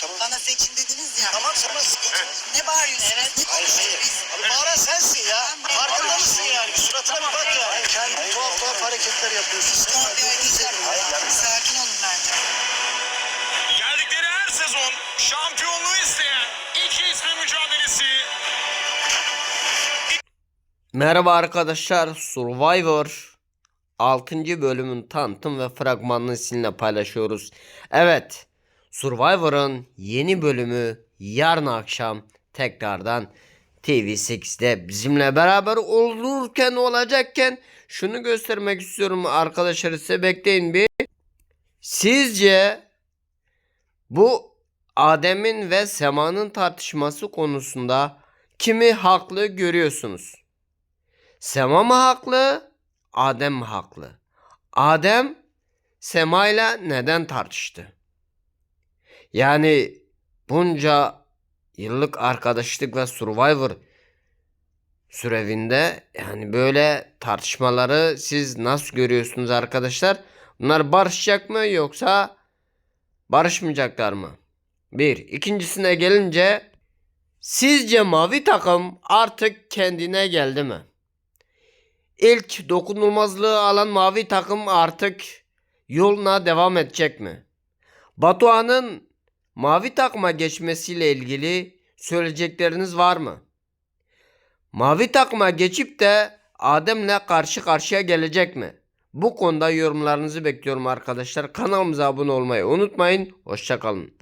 tamam. Bana seçin dediniz ya. Tamam tamam sıkıntı yok. Ne bağırıyorsunuz? Ne Hayır hayır. biz? Abi bağıran sensin ya. Farkında mısın yani? Bir suratına bir bak ya. Hayır, kendi tuhaf tuhaf hareketler yapıyorsun. Tuhaf bir hareket Hayır, yapma. yani- Sakin olun bence. Geldikleri her sezon şampiyonluğu isteyen iki ismi mücadelesi. Merhaba arkadaşlar Survivor 6. bölümün tanıtım ve fragmanını sizinle paylaşıyoruz. Evet Survivor'ın yeni bölümü yarın akşam tekrardan TV8'de bizimle beraber olurken olacakken şunu göstermek istiyorum arkadaşlar size bekleyin bir. Sizce bu Adem'in ve Sema'nın tartışması konusunda kimi haklı görüyorsunuz? Sema mı haklı? Adem mi haklı? Adem Sema ile neden tartıştı? Yani bunca yıllık arkadaşlık ve Survivor sürevinde yani böyle tartışmaları siz nasıl görüyorsunuz arkadaşlar? Bunlar barışacak mı yoksa barışmayacaklar mı? Bir. İkincisine gelince sizce mavi takım artık kendine geldi mi? İlk dokunulmazlığı alan mavi takım artık yoluna devam edecek mi? Batuhan'ın mavi takıma geçmesiyle ilgili söyleyecekleriniz var mı? Mavi takıma geçip de Adem'le karşı karşıya gelecek mi? Bu konuda yorumlarınızı bekliyorum arkadaşlar. Kanalımıza abone olmayı unutmayın. Hoşçakalın.